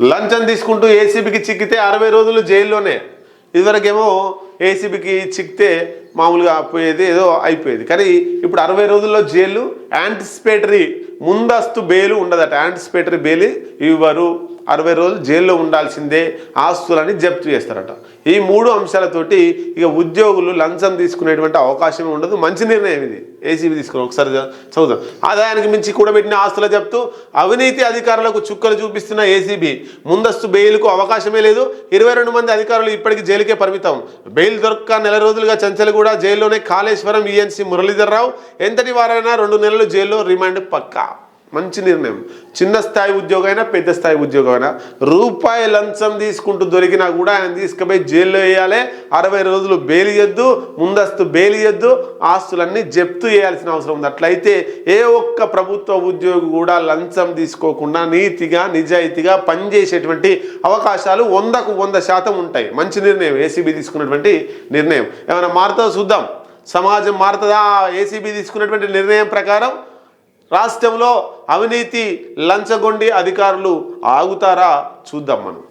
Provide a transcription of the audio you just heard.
లంచం తీసుకుంటూ ఏసీబీకి చిక్కితే అరవై రోజులు జైల్లోనే. ఇదివరకేమో ఏసీబీకి చిక్కితే మామూలుగా పోయేది ఏదో అయిపోయేది. కానీ ఇప్పుడు అరవై రోజుల్లో జైలు యాంటిసిపేటరీ ముందస్తు బెయిల్ ఉండదట. యాంటిసిపేటరీ బెయిల్ ఇవ్వరు. అరవై రోజులు జైల్లో ఉండాల్సిందే ఆస్తులని జప్తు చేస్తారట. ఈ మూడు అంశాలతోటి ఇక ఉద్యోగులు లంచం తీసుకునేటువంటి అవకాశం ఉండదు. మంచి నిర్ణయం ఇది. ఏసీబీ తీసుకుని ఒకసారి చదువుదాం. ఆదాయానికి మించి కూడబెట్టిన ఆస్తుల జప్తు అవినీతి అధికారులకు చుక్కలు చూపిస్తున్న ఏసీబీ ముందస్తు బెయిల్కు అవకాశమే లేదు. ఇరవై రెండు మంది అధికారులు ఇప్పటికి జైలుకే పరిమితం. బెయిల్ దొరక్క నెల రోజులుగా చంచలగూడ జైల్లోనే కాళేశ్వరం ఈఎన్సీ మురళీధర్ రావు. ఎంతటి వారైనా రెండు నెలలు జైల్లో రిమాండ్ పక్కా. మంచి నిర్ణయం. చిన్న స్థాయి ఉద్యోగం అయినా పెద్ద స్థాయి ఉద్యోగం అయినా రూపాయి లంచం తీసుకుంటూ దొరికినా కూడా ఆయన తీసుకుపోయి జైల్లో వేయాలి. అరవై రోజులు బెయిల్ ఇయ్యద్దు ముందస్తు బెయిల్ ఇయ్యద్దు. ఆస్తులన్నీ జప్తు చేయాల్సిన అవసరం ఉంది. అట్లయితే ఏ ఒక్క ప్రభుత్వ ఉద్యోగి కూడా లంచం తీసుకోకుండా నీతిగా నిజాయితీగా పనిచేసేటువంటి అవకాశాలు వందకు వంద శాతం ఉంటాయి. మంచి నిర్ణయం ఏసీబీ తీసుకున్నటువంటి నిర్ణయం. ఏమైనా మారుతుందో చూద్దాం. సమాజం మారుతుందా? ఏసీబీ తీసుకున్నటువంటి నిర్ణయం ప్రకారం రాష్ట్రంలో అవినీతి లంచగొండి అధికారులు ఆగుతారా? చూద్దాం మనం.